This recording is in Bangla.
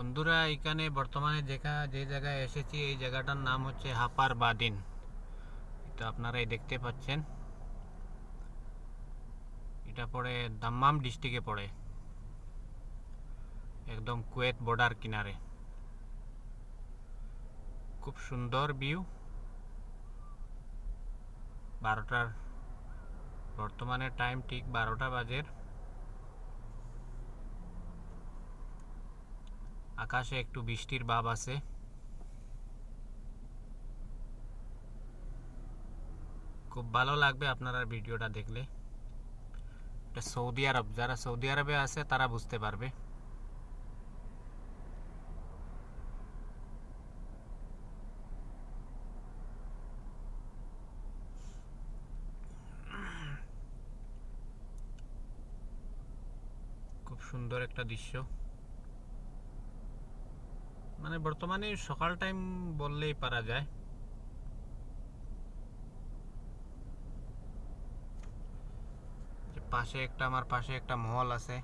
বন্ধুরা, এখানে বর্তমানে যেখা, যে জায়গায় এসেছি, এই জায়গাটার নাম হচ্ছে হাপার বাদিন। এটা আপনারা এই দেখতে পাচ্ছেন। এটা পড়ে দাম্মাম ডিস্ট্রিক্টে পড়ে। একদম কুয়েত বর্ডার কিনারে। খুব সুন্দর ভিউ। বারোটার বর্তমানে টাইম ঠিক বারোটা বাজের। আকাশে একটু বৃষ্টির ভাব আছে। খুব ভালো লাগবে আপনারা ভিডিওটা দেখলে। এটা সৌদি আরব, যারা সৌদি আরবে আছে, তারা বুঝতে পারবে। খুব সুন্দর একটা দৃশ্য। মানে বর্তমানে সকাল টাইম বললেই পারা যায়। পাশে একটা আমার পাশে একটা মহল আছে।